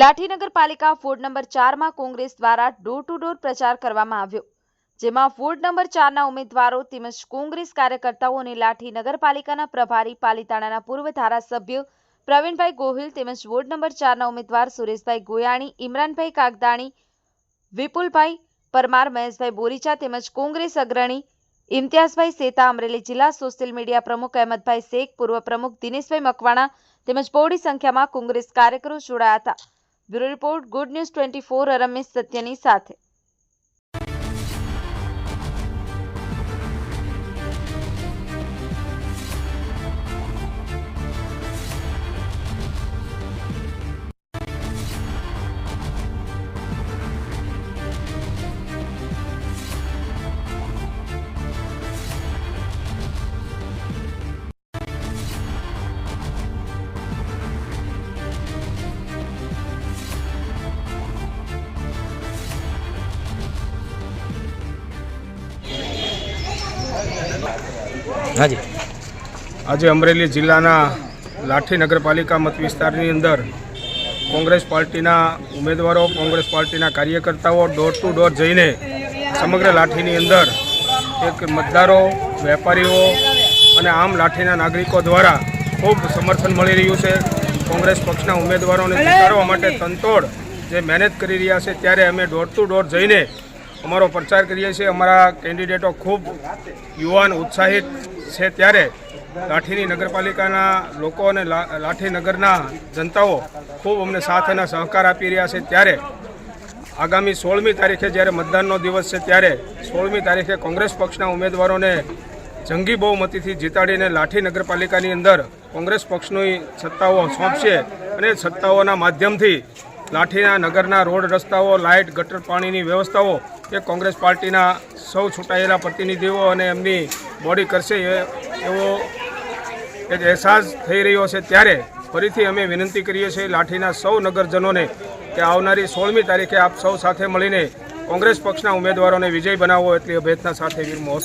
લાઠી નગરપાલિકા ward number ચારમાં કોંગ્રેસ દ્વારા ડોર ટુ ડોર પ્રચાર કરવામાં આવ્યો, જેમાં વોર્ડ નંબર ચારના ઉમેદવારો તેમજ કોંગ્રેસ કાર્યકર્તાઓ અને લાઠી નગરપાલિકાના પ્રભારી પાલિતાણાના પૂર્વ ધારાસભ્ય પ્રવીણભાઈ ગોહિલ તેમજ વોર્ડ નંબર ચારના ઉમેદવાર સુરેશભાઈ ગોયાણી, ઇમરાનભાઈ કાગદાણી, વિપુલભાઈ પરમાર, મહેશભાઈ બોરીચા તેમજ કોંગ્રેસ અગ્રણી ઇમ્તિયાઝભાઈ સેતા, અમરેલી જિલ્લા સોશિયલ મીડિયા પ્રમુખ અહેમદભાઈ શેખ, પૂર્વ પ્રમુખ દિનેશભાઈ મકવાણા તેમજ બહોળી સંખ્યામાં કોંગ્રેસ કાર્યકરો જોડાયા હતા. Bureau report good news twenty four Ramesh સત્યની સાથે હાજી. આજે અમરેલી જિલ્લાના લાઠી નગરપાલિકા મત વિસ્તારની અંદર કોંગ્રેસ પાર્ટીના ઉમેદવારો, કોંગ્રેસ પાર્ટીના કાર્યકર્તાઓ ડોર ટુ ડોર જઈને સમગ્ર લાઠીની અંદર એક મતદારો, વેપારીઓ અને આમ લાઠીના નાગરિકો દ્વારા ખૂબ સમર્થન મળી રહ્યું છે. કોંગ્રેસ પક્ષના ઉમેદવારોને જીતાડવા માટે તંતોડ જે મહેનત કરી રહ્યા છે, ત્યારે અમે ડોર ટુ ડોર જઈને અમારો પ્રચાર કરીએ છીએ. અમારા કેન્ડિડેટો ખૂબ યુવાન, ઉત્સાહિત છે ત્યારે લાઠીની નગરપાલિકાના લોકો અને લાઠી નગરના જનતાઓ ખૂબ અમને સાથ અને સહકાર આપી રહ્યા છે. ત્યારે આગામી સોળમી તારીખે જ્યારે મતદાનનો દિવસ છે, ત્યારે સોળમી તારીખે કોંગ્રેસ પક્ષના ઉમેદવારોને જંગી બહુમતીથી જીતાડીને લાઠી નગરપાલિકાની અંદર કોંગ્રેસ પક્ષની સત્તાઓ સોંપશે અને સત્તાઓના માધ્યમથી લાઠીના નગરના રોડ રસ્તાઓ, લાઇટ, ગટર પાણીની વ્યવસ્થાઓ એ કોંગ્રેસ પાર્ટીના સૌ છૂટાયેલા પ્રતિનિધિઓ અને એમની બોડી કરશે એવો એક અહેસાસ થઈ રહ્યો છે ત્યારે ફરીથી અમે વિનંતી કરીએ છીએ લાઠીના સૌ નગરજનોને કે આવનારી સોળમી તારીખે આપ સૌ સાથે મળીને કોંગ્રેસ પક્ષના ઉમેદવારોને વિજય બનાવો એટલી અભેદના સાથે વીર મોહત